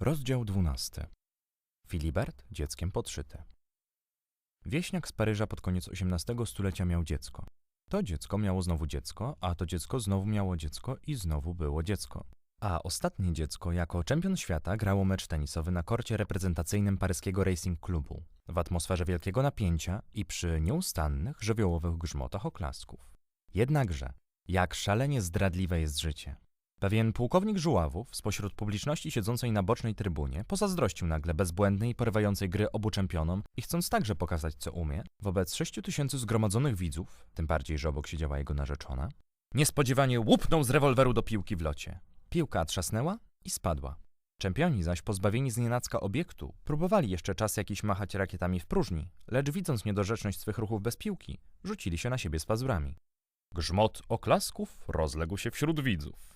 Rozdział 12. Filibert dzieckiem podszyte. Wieśniak z Paryża pod koniec XVIII stulecia miał dziecko. To dziecko miało znowu dziecko, a to dziecko znowu miało dziecko i znowu było dziecko. A ostatnie dziecko jako czempion świata grało mecz tenisowy na korcie reprezentacyjnym paryskiego Racing Clubu w atmosferze wielkiego napięcia i przy nieustannych, żywiołowych grzmotach oklasków. Jednakże, jak szalenie zdradliwe jest życie. Pewien pułkownik żuławów spośród publiczności siedzącej na bocznej trybunie pozazdrościł nagle bezbłędnej porywającej gry obu czempionom i chcąc także pokazać, co umie, wobec sześciu tysięcy zgromadzonych widzów, tym bardziej, że obok siedziała jego narzeczona, niespodziewanie łupnął z rewolweru do piłki w locie. Piłka trzasnęła i spadła. Czempioni zaś, pozbawieni znienacka obiektu, próbowali jeszcze czas jakiś machać rakietami w próżni, lecz widząc niedorzeczność swych ruchów bez piłki, rzucili się na siebie z pazurami. Grzmot oklasków rozległ się wśród widzów.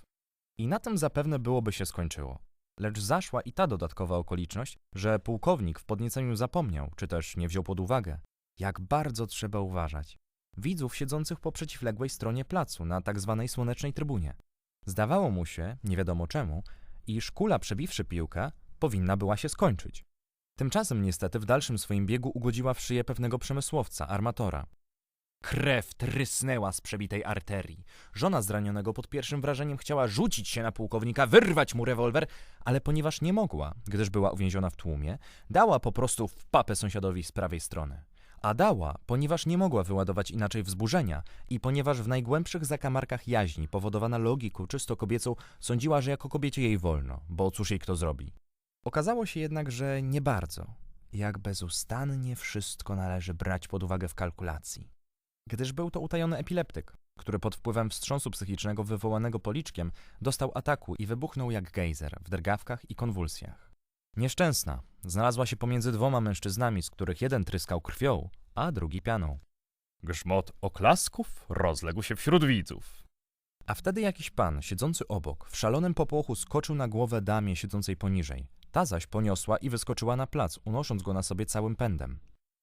I na tym zapewne byłoby się skończyło. Lecz zaszła i ta dodatkowa okoliczność, że pułkownik w podnieceniu zapomniał, czy też nie wziął pod uwagę, jak bardzo trzeba uważać. Widzów siedzących po przeciwległej stronie placu, na tak zwanej słonecznej trybunie. Zdawało mu się, nie wiadomo czemu, iż kula przebiwszy piłkę, powinna była się skończyć. Tymczasem niestety w dalszym swoim biegu ugodziła w szyję pewnego przemysłowca, armatora. Krew trysnęła z przebitej arterii. Żona zranionego pod pierwszym wrażeniem chciała rzucić się na pułkownika, wyrwać mu rewolwer, ale ponieważ nie mogła, gdyż była uwięziona w tłumie, dała po prostu w papę sąsiadowi z prawej strony. A dała, ponieważ nie mogła wyładować inaczej wzburzenia i ponieważ w najgłębszych zakamarkach jaźni, powodowana logiką czysto kobiecą, sądziła, że jako kobiecie jej wolno, bo cóż jej kto zrobi. Okazało się jednak, że nie bardzo. Jak bezustannie wszystko należy brać pod uwagę w kalkulacji gdyż był to utajony epileptyk, który pod wpływem wstrząsu psychicznego wywołanego policzkiem dostał ataku i wybuchnął jak gejzer w drgawkach i konwulsjach. Nieszczęsna znalazła się pomiędzy dwoma mężczyznami, z których jeden tryskał krwią, a drugi pianą. Grzmot oklasków rozległ się wśród widzów. A wtedy jakiś pan, siedzący obok, w szalonym popłochu skoczył na głowę damie siedzącej poniżej. Ta zaś poniosła i wyskoczyła na plac, unosząc go na sobie całym pędem.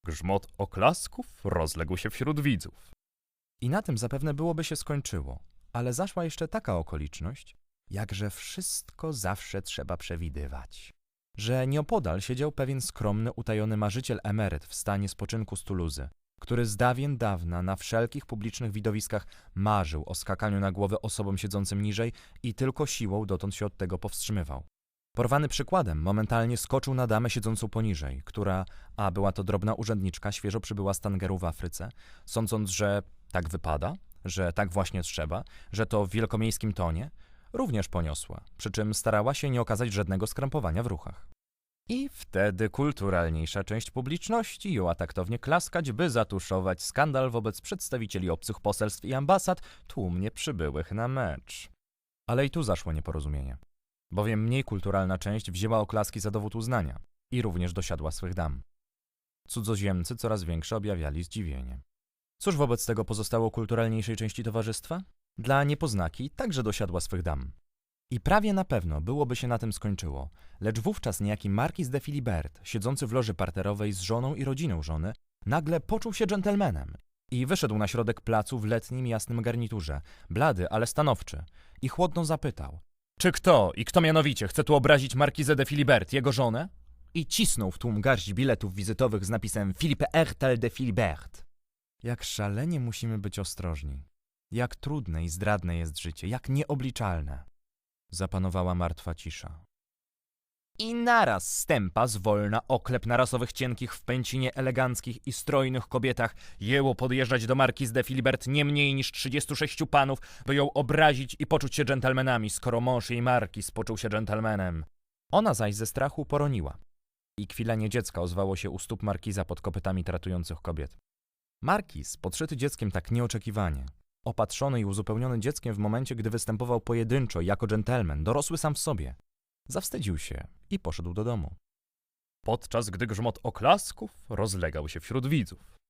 Grzmot oklasków rozległ się wśród widzów. I na tym zapewne byłoby się skończyło. Ale zaszła jeszcze taka okoliczność, jakże wszystko zawsze trzeba przewidywać. Że nieopodal siedział pewien skromny, utajony marzyciel emeryt w stanie spoczynku z Tuluzy, który z dawien dawna na wszelkich publicznych widowiskach marzył o skakaniu na głowę osobom siedzącym niżej i tylko siłą dotąd się od tego powstrzymywał. Porwany przykładem, momentalnie skoczył na damę siedzącą poniżej, która, a była to drobna urzędniczka, świeżo przybyła z Tangeru w Afryce, sądząc, że tak wypada, że tak właśnie trzeba, że to w wielkomiejskim tonie, również poniosła, przy czym starała się nie okazać żadnego skrępowania w ruchach. I wtedy kulturalniejsza część publiczności jąła taktownie klaskać, by zatuszować skandal wobec przedstawicieli obcych poselstw i ambasad tłumnie przybyłych na mecz. Ale i tu zaszło nieporozumienie bowiem mniej kulturalna część wzięła oklaski za dowód uznania i również dosiadła swych dam. Cudzoziemcy coraz większe objawiali zdziwienie. Cóż wobec tego pozostało kulturalniejszej części towarzystwa? Dla niepoznaki także dosiadła swych dam. I prawie na pewno byłoby się na tym skończyło, lecz wówczas niejaki markiz de Filibert, siedzący w loży parterowej z żoną i rodziną żony, nagle poczuł się dżentelmenem i wyszedł na środek placu w letnim jasnym garniturze, blady, ale stanowczy, i chłodno zapytał – czy kto, i kto mianowicie, chce tu obrazić markizę de Filibert, jego żonę? I cisnął w tłum garść biletów wizytowych z napisem Philippe Ertel de Filibert. Jak szalenie musimy być ostrożni. Jak trudne i zdradne jest życie, jak nieobliczalne. Zapanowała martwa cisza. I naraz stępa zwolna oklep na rasowych cienkich w pęcinie eleganckich i strojnych kobietach jęło podjeżdżać do markiz de Filibert nie mniej niż 36 panów, by ją obrazić i poczuć się dżentelmenami, skoro mąż jej markiz poczuł się dżentelmenem. Ona zaś ze strachu poroniła. I kwilenie dziecka ozwało się u stóp markiza pod kopytami tratujących kobiet. Markiz, podszyty dzieckiem tak nieoczekiwanie, opatrzony i uzupełniony dzieckiem w momencie, gdy występował pojedynczo jako dżentelmen, dorosły sam w sobie, Zawstydził się i poszedł do domu. Podczas gdy grzmot oklasków rozlegał się wśród widzów.